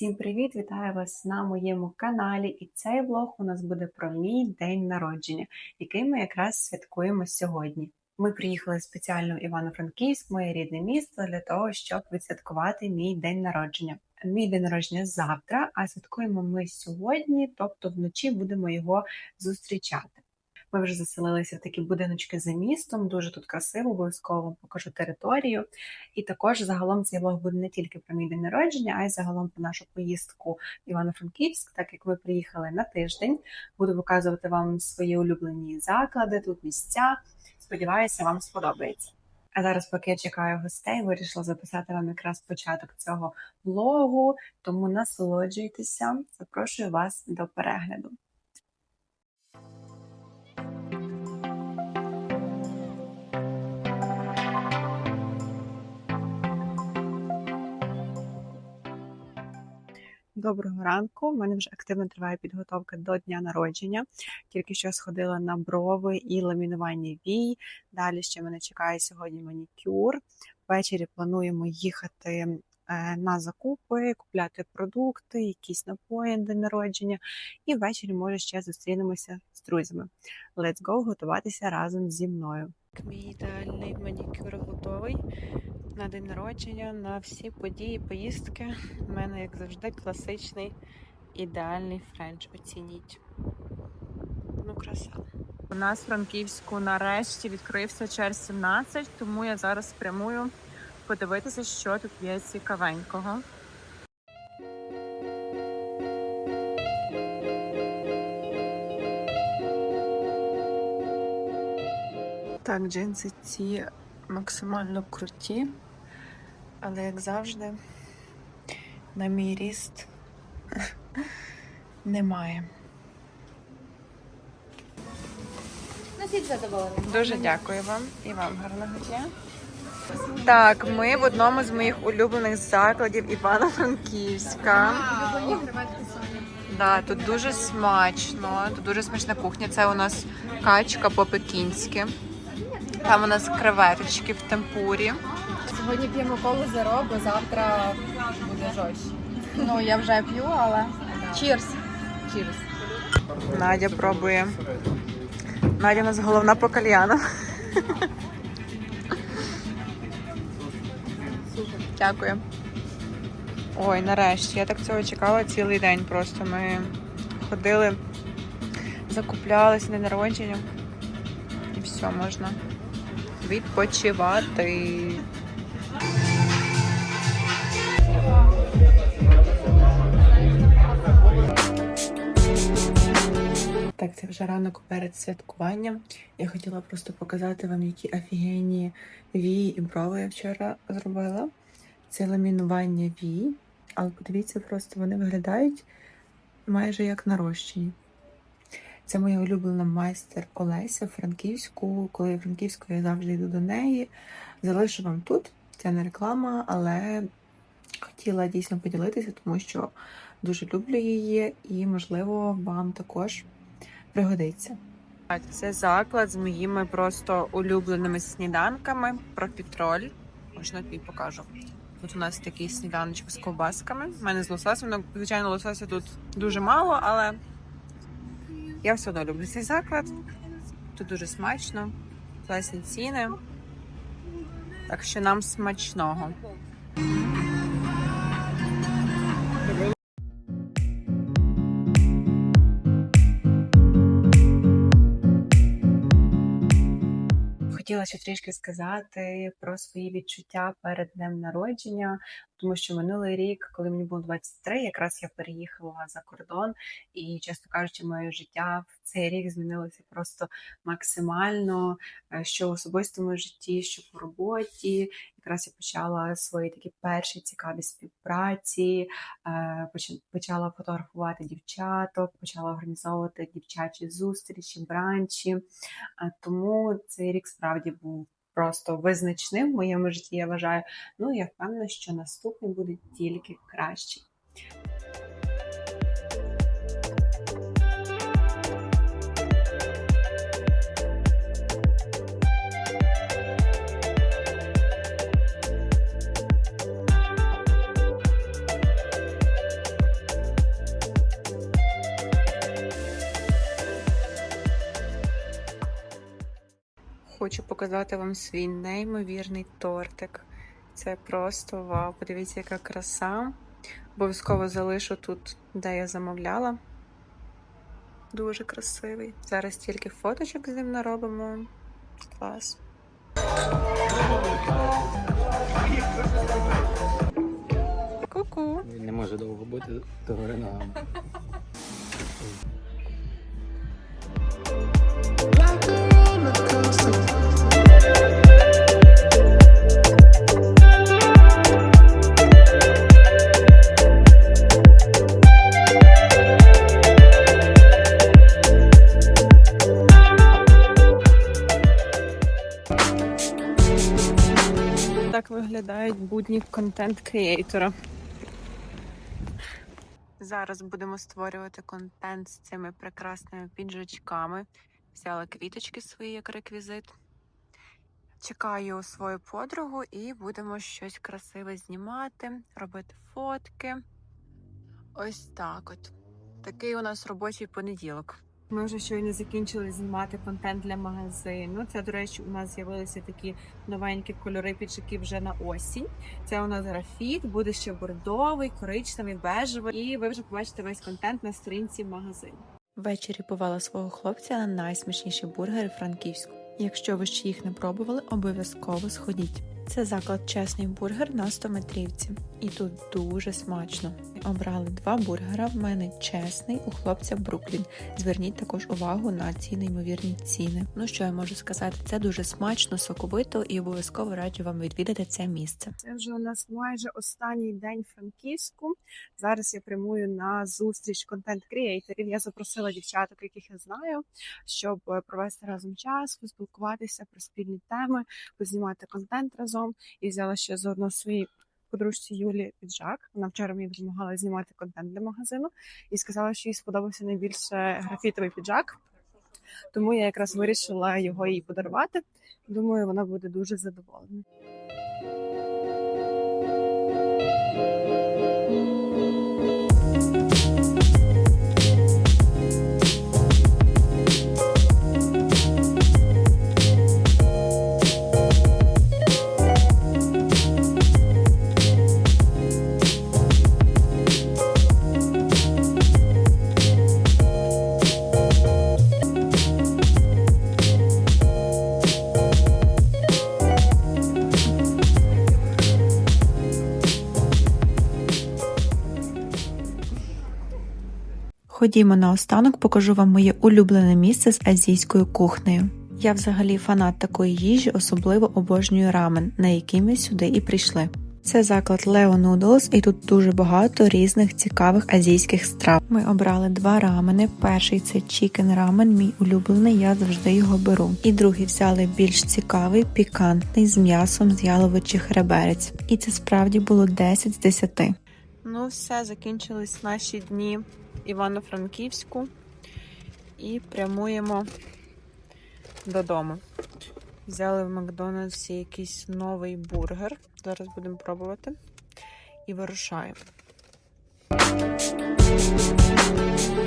Всім привіт! Вітаю вас на моєму каналі. І цей влог у нас буде про мій день народження, який ми якраз святкуємо сьогодні. Ми приїхали спеціально в Івано-Франківськ, моє рідне місто, для того, щоб відсвяткувати мій день народження. Мій день народження завтра, а святкуємо ми сьогодні, тобто вночі будемо його зустрічати. Ми вже заселилися в такі будиночки за містом, дуже тут красиво, обов'язково покажу територію. І також загалом цей влог буде не тільки про мій день народження, а й загалом про нашу поїздку в Івано-Франківськ, так як ми приїхали на тиждень. Буду показувати вам свої улюблені заклади, тут місця. Сподіваюся, вам сподобається. А зараз, поки я чекаю гостей, вирішила записати вам якраз початок цього влогу, тому насолоджуйтеся, запрошую вас до перегляду. Доброго ранку. У мене вже активно триває підготовка до дня народження. Тільки що сходила на брови і ламінування вій. Далі ще мене чекає сьогодні манікюр. Ввечері плануємо їхати е, на закупи, купляти продукти, якісь напої на день народження. І ввечері, може, ще зустрінемося з друзями. Let's go готуватися разом зі мною. Мій ідеальний манікюр готовий на день народження, на всі події, поїздки. У мене, як завжди, класичний ідеальний френч. Оцініть. Ну, краса. У нас в Франківську нарешті відкрився чер 17, тому я зараз спрямую подивитися, що тут є цікавенького. Так, джинси ці максимально круті, але як завжди, на мій ріст немає. Дуже дякую вам і вам гарного дня. Так, ми в одному з моїх улюблених закладів Івано-Франківська. Да, тут дуже смачно, тут дуже смачна кухня. Це у нас качка по-пекінськи. Там у нас креветочки в темпурі. Сьогодні п'ємо коло зеро, бо завтра буде жорстче. Ну, я вже п'ю, але. Чірс. Чірс. Надя пробує. Надя у нас головна по кальяну. Дякую. Ой, нарешті. Я так цього чекала цілий день просто. Ми ходили, закуплялися на народження. І все, можна відпочивати. Так, це вже ранок перед святкуванням. Я хотіла просто показати вам, які офігенні вії і брови я вчора зробила. Це ламінування вій, але подивіться, просто вони виглядають майже як нарощені. Це моя улюблена майстер Олеся Франківську. Коли я Франківську, я завжди йду до неї. Залишу вам тут. Це не реклама, але хотіла дійсно поділитися, тому що дуже люблю її і, можливо, вам також пригодиться. Це заклад з моїми просто улюбленими сніданками про петроль. Можна тобі покажу. Тут у нас такий сніданочок з ковбасками. У мене з лососем. Ну, звичайно, лосося тут дуже мало, але я все одно люблю цей заклад. Тут дуже смачно, класні ціни. Так що нам смачного. Хотіла ще трішки сказати про свої відчуття перед днем народження, тому що минулий рік, коли мені було 23, якраз я переїхала за кордон, і, чесно кажучи, моє життя в цей рік змінилося просто максимально, е, що в особистому житті, що по роботі. Якраз я почала свої такі перші цікаві співпраці, е, почала фотографувати дівчаток, почала організовувати дівчачі зустрічі, бранчі. Тому цей рік справді був просто визначним в моєму житті, я вважаю. Ну, я впевнена, що наступний буде тільки кращий. Хочу показати вам свій неймовірний тортик. Це просто вау. Подивіться, яка краса. Обов'язково залишу тут, де я замовляла. Дуже красивий. Зараз тільки фоточок з ним наробимо. Клас. Ку-ку. Він не може довго бути догори ногами. Виглядають будні контент-креатора. Зараз будемо створювати контент з цими прекрасними піджачками. Взяла квіточки свої як реквізит. Чекаю свою подругу і будемо щось красиве знімати, робити фотки. Ось так от. Такий у нас робочий понеділок. Ми вже щойно закінчили знімати контент для магазину. Це, до речі, у нас з'явилися такі новенькі кольори піджаків вже на осінь. Це у нас графіт, буде ще бордовий, коричневий, бежевий. І ви вже побачите весь контент на сторінці магазину. Ввечері повела свого хлопця на найсмачніші бургери Франківську. Якщо ви ще їх не пробували, обов'язково сходіть. Це заклад чесний бургер на 100 метрівці. І тут дуже смачно. Обрали два бургера. В мене чесний, у хлопця Бруклін. Зверніть також увагу на ці неймовірні ціни. Ну що я можу сказати, це дуже смачно, соковито і обов'язково раджу вам відвідати це місце. Це вже у нас майже останній день Франківську. Зараз я прямую на зустріч контент-кріейторів. Я запросила дівчаток, яких я знаю, щоб е, провести разом час, поспілкуватися про спільні теми, познімати контент разом. І взяла ще заодно свої подружці Юлі піджак. Вона вчора мені допомагала знімати контент для магазину і сказала, що їй сподобався найбільше графітовий піджак. Тому я якраз вирішила його їй подарувати. Думаю, вона буде дуже задоволена. Ходімо наостанок, покажу вам моє улюблене місце з азійською кухнею. Я взагалі фанат такої їжі, особливо обожнюю рамен, на який ми сюди і прийшли. Це заклад Leo Noodles, і тут дуже багато різних цікавих азійських страв. Ми обрали два рамени. Перший це чікен рамен, мій улюблений, я завжди його беру. І другий взяли більш цікавий, пікантний з м'ясом з яловичих реберець. І це справді було 10 з 10. Ну, все, закінчились наші дні Івано-Франківську і прямуємо додому. Взяли в Макдональдсі якийсь новий бургер. Зараз будемо пробувати. І вирушаємо.